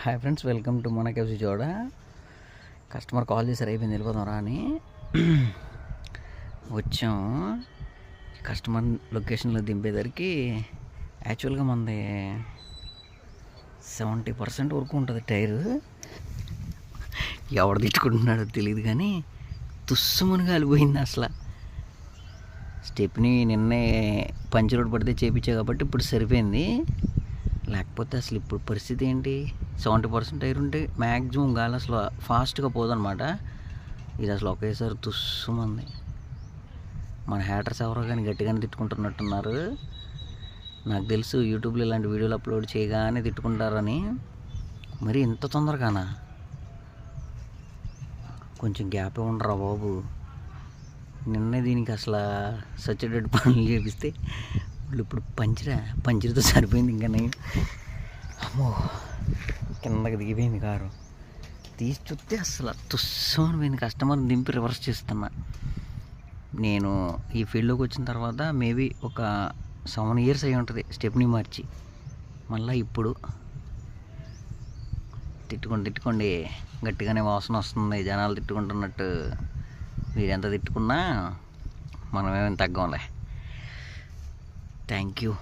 Hi friends welcome to మన కేఫ్సీ Soda customer call చేశారు అయిపోయింది వెళ్ళిపోదాం రా అని. వచ్చాం. కస్టమర్ లొకేషన్లో దింపేసరికి యాక్చువల్గా మనది సెవెంటీ పర్సెంట్ వరకు ఉంటుంది టైరు. ఎవడు తిట్టుకుంటున్నాడో తెలియదు కానీ తుస్సుమని కాలిపోయింది అసలు. స్టెప్ని నిన్నే పంచ్ రోడ్ పడితే చేపించా కాబట్టి ఇప్పుడు సరిపోయింది. లేకపోతే అసలు ఇప్పుడు పరిస్థితి ఏంటి? సెవెంటీ పర్సెంట్ టైర్ ఉంటే మ్యాక్సిమం గాలి అసలు ఫాస్ట్గా పోదనమాట ఇది అసలు ఒకేసారి తుస్సుమంది మన హ్యాటర్స్ ఎవరో కానీ గట్టిగానే తిట్టుకుంటున్నట్టున్నారు. నాకు తెలుసు యూట్యూబ్లో ఇలాంటి వీడియోలు అప్లోడ్ చేయగానే తిట్టుకుంటారని. మరి ఇంత తొందరగానా? కొంచెం గ్యాప్ ఉండరా బాబు? నిన్నే దీనికి అసలు సచ్చడెడ్ పనులు చేపిస్తే వాళ్ళు ఇప్పుడు పంచరా పంచరతో సరిపోయింది ఇంకా నేను. అమ్మో కిందకి దిగిపోయింది కారు. తీసి చూస్తే అసలు తుస్సమని పోయింది కస్టమర్ దింపి రివర్స్ చేస్తున్నా. నేను ఈ ఫీల్డ్లోకి వచ్చిన తర్వాత మేబీ ఒక సెవెన్ ఇయర్స్ అయి ఉంటుంది స్టెప్ని మార్చి. మళ్ళీ ఇప్పుడు తిట్టుకోండి తిట్టుకోండి గట్టిగానే వాసన వస్తుంది. జనాలు తిట్టుకుంటున్నట్టు. మీరు ఎంత తిట్టుకున్నా మనమేమేమి తగ్గంలే. Thank you